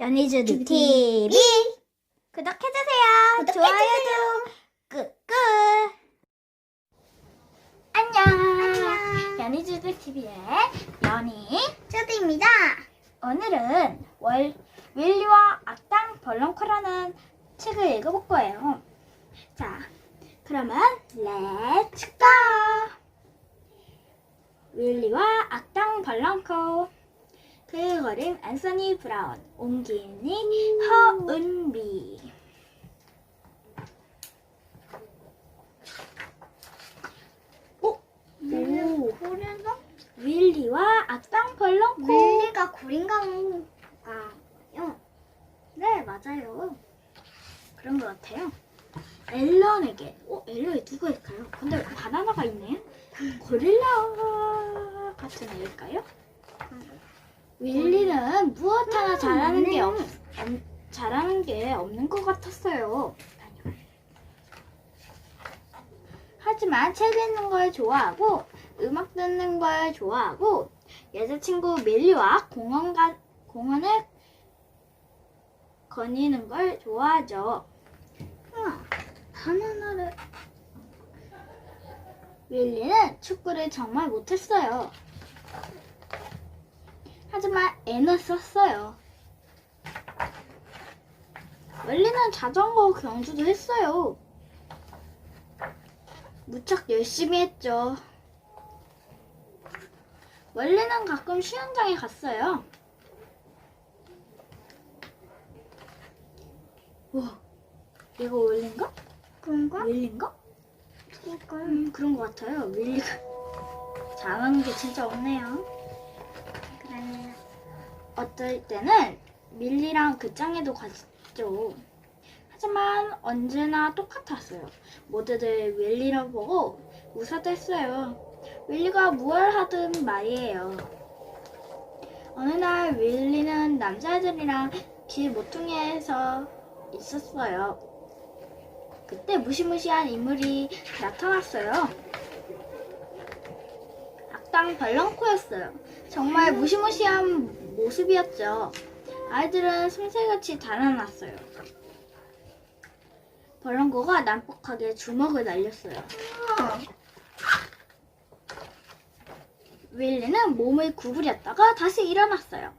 연희주드 TV 구독해주세요. 구독해주세요. 좋아요도 꾹꾹. 안녕. 연희주드 TV의 연희. 초디입니다. 오늘은 월, 윌리와 악당 벌렁코라는 책을 읽어볼 거예요. 자, 그러면 렛츠 고! 윌리와 악당 벌렁코 그 그림 앤서니 브라운 옮기니 허은비 오! 오! 그래서 윌리와 악당 벌렁코 윌리가 구린가요? 네, 맞아요. 그런 것 같아요. 앨런에게, 어, 앨런이 누구일까요? 근데 바나나가 있네요? 고릴라 같은 애일까요? 윌리는 무엇 하나 잘하는 게 없, 없- 잘하는 게 없는 것 같았어요. 하지만 책 읽는 걸 좋아하고 음악 듣는 걸 좋아하고 여자친구 밀리와 공원 가, 공원을 거니는 걸 좋아하죠. 우와, 바나나를 윌리는 축구를 정말 못했어요. 하지만 애는 썼어요. 윌리는 자전거 경주도 했어요. 무척 열심히 했죠. 원래는 가끔 수영장에 갔어요. 와, 이거 원래인가? 그런가? 윌리인가? 그럴까요? 음, 그런 것 같아요. 윌리가 잘하는 게 진짜 없네요. 어떨 때는 밀리랑 극장에도 갔죠. 하지만 언제나 똑같았어요. 모두들 윌리를 보고 웃어댔어요. 윌리가 무얼 하든 말이에요. 어느 날 윌리는 남자애들이랑 길 모퉁이에서 있었어요. 그때 무시무시한 인물이 나타났어요. 악당 발랑코였어요. 정말 무시무시한 모습이었죠. 아이들은 숨새같이 달아났어요. 벌렁코가 난폭하게 주먹을 날렸어요. 윌리는 몸을 구부렸다가 다시 일어났어요.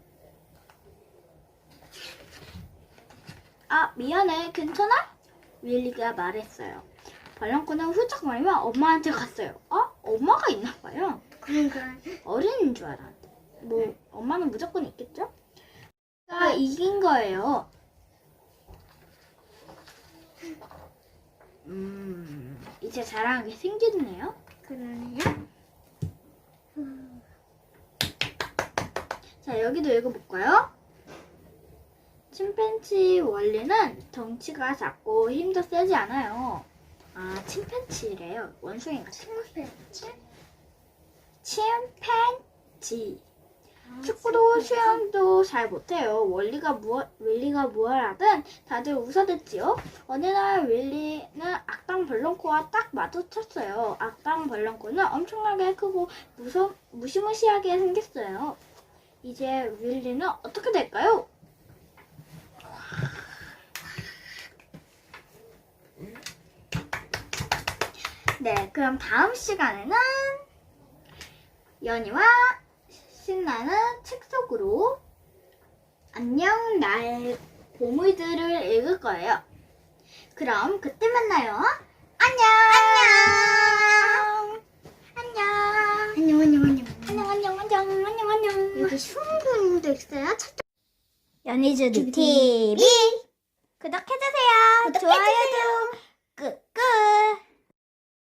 아, 미안해. 괜찮아? 윌리가 말했어요. 벌렁코는 훌쩍거리며 엄마한테 갔어요. 아, 엄마가 있나 봐요. 그런가? 어른인 줄 알았는데. 뭐, 엄마는 무조건 있겠죠? 가 이긴 거예요. 음, 이제 잘하는 게 생겼네요. 그러네요. 자, 여기도 읽어볼까요? 침팬치 원리는 덩치가 작고 힘도 세지 않아요. 아, 침팬치래요. 원숭이가 침팬치? 침팬치. 축구도 수영도 잘 못해요. 원리가 무엇, 윌리가 무얼 하든 다들 웃어댔지요. 어느 날 윌리는 악당 벌렁코와 딱 마주쳤어요. 악당 벌렁코는 엄청나게 크고 무서, 무시무시하게 생겼어요. 이제 윌리는 어떻게 될까요? 네, 그럼 다음 시간에는 연희와 신나는 책 속으로 안녕 날 보물들을 읽을 거예요. 그럼 그때 만나요. 안녕. 안녕. 안녕, 안녕, 안녕. 안녕 안녕 안녕 안녕 안녕. 여기 수험금도 있어요? 첫 연희주드 TV. 구독해주세요. 구독해주세요. 좋아요도 꾹꾹.